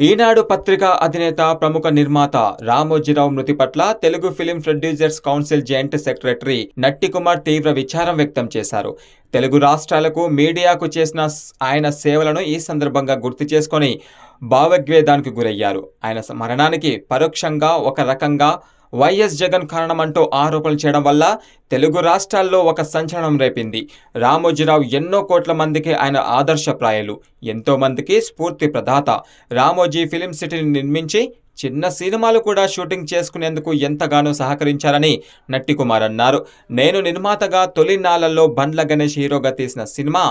ఈనాడు పత్రిక అధినేత ప్రముఖ నిర్మాత రామోజీరావు మృతి పట్ల Telugu film producers council joint secretary Natti Kumar తీవ్ర విచారం వ్యక్తం చేశారు. తెలుగు రాష్ట్రాలకు మీడియాకు చేసిన ఆయన సేవలను ఈ సందర్భంగా గుర్తు చేసుకొని భావోద్వేగానికి గురయ్యారు. ఆయన మరణానికి పరోక్షంగా ఒక రకంగా వైఎస్ జగన్ కారణమంటూ ఆరోపణలు చేయడం వల్ల తెలుగు రాష్ట్రాల్లో ఒక సంచలనం రేపింది. రామోజీరావు ఎన్నో కోట్ల మందికి ఆయన ఆదర్శప్రాయాలు ఎంతోమందికి స్ఫూర్తి ప్రదాత. రామోజీ ఫిలిం సిటీని నిర్మించి చిన్న సినిమాలు కూడా షూటింగ్ చేసుకునేందుకు ఎంతగానో సహకరించారని నట్టి కుమార్ అన్నారు. నేను నిర్మాతగా తొలినాళ్ళలో బండ్ల గణేష్ హీరోగా తీసిన సినిమా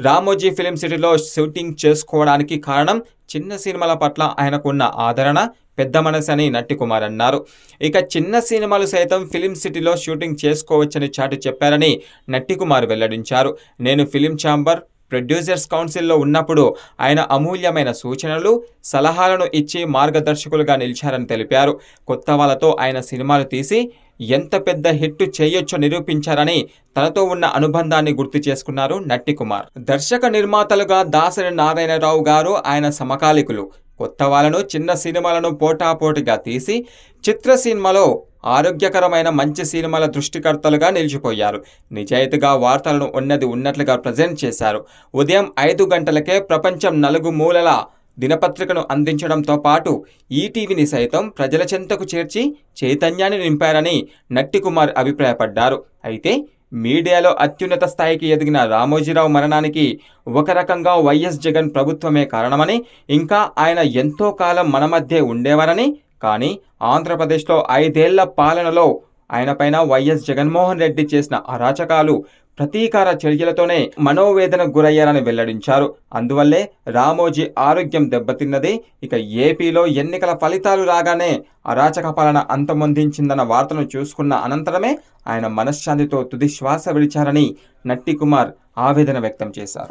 రామోజీ ఫిలిం సిటీలో షూటింగ్ చేసుకోవడానికి కారణం చిన్న సినిమాల పట్ల ఆయనకున్న ఆదరణ పెద్ద మనసని నట్టి కుమార్ అన్నారు. ఇక చిన్న సినిమాలు సైతం ఫిలిం సిటీలో షూటింగ్ చేసుకోవచ్చని చాటి చెప్పారని నట్టి కుమార్ వెల్లడించారు. నేను ఫిలిం ఛాంబర్ ప్రొడ్యూసర్స్ కౌన్సిల్లో ఉన్నప్పుడు ఆయన అమూల్యమైన సూచనలు సలహాలను ఇచ్చి మార్గదర్శకులుగా నిలిచారని తెలిపారు. కొత్త వాళ్ళతో ఆయన సినిమాలు తీసి ఎంత పెద్ద హిట్ చేయొచ్చో నిరూపించారని తనతో ఉన్న అనుబంధాన్ని గుర్తు చేసుకున్నారు నట్టి కుమార్ దర్శక నిర్మాతలుగా దాసరి నారాయణరావు గారు ఆయన సమకాలికులు. కొత్త వాళ్ళను చిన్న సినిమాలను పోటాపోటీగా తీసి చిత్ర సినిమాలో ఆరోగ్యకరమైన మంచి సినిమాల దృష్టికర్తలుగా నిలిచిపోయారు. నిజాయితీగా వార్తలను ఉన్నది ఉన్నట్లుగా ప్రజెంట్ చేశారు. ఉదయం ఐదు గంటలకే ప్రపంచం నలుగు మూలల దినపత్రికను అందించడంతో పాటు ఈటీవీని సైతం ప్రజల చెంతకు చేర్చి చైతన్యాన్ని నింపారని నట్టికుమార్ అభిప్రాయపడ్డారు. అయితే మీడియాలో అత్యున్నత స్థాయికి ఎదిగిన రామోజీరావు మరణానికి ఒక రకంగా వైఎస్ జగన్ ప్రభుత్వమే కారణమని ఇంకా ఆయన ఎంతో కాలం మన మధ్య ఉండేవారని కానీ ఆంధ్రప్రదేశ్లో ఐదేళ్ళ పాలనలో ఆయనపైన వైఎస్ జగన్మోహన్ రెడ్డి చేసిన అరాచకాలు ప్రతీకార చర్యలతోనే మనోవేదనకు గురయ్యారని వెల్లడించారు. అందువల్లే రామోజీ ఆరోగ్యం దెబ్బతిన్నది. ఇక ఏపీలో ఎన్నికల ఫలితాలు రాగానే అరాచక పాలన అంతమొందించిందన్న వార్తను చూసుకున్న అనంతరమే ఆయన మనశ్శాంతితో తుది శ్వాస విడిచారని నట్టి కుమార్ ఆవేదన వ్యక్తం చేశారు.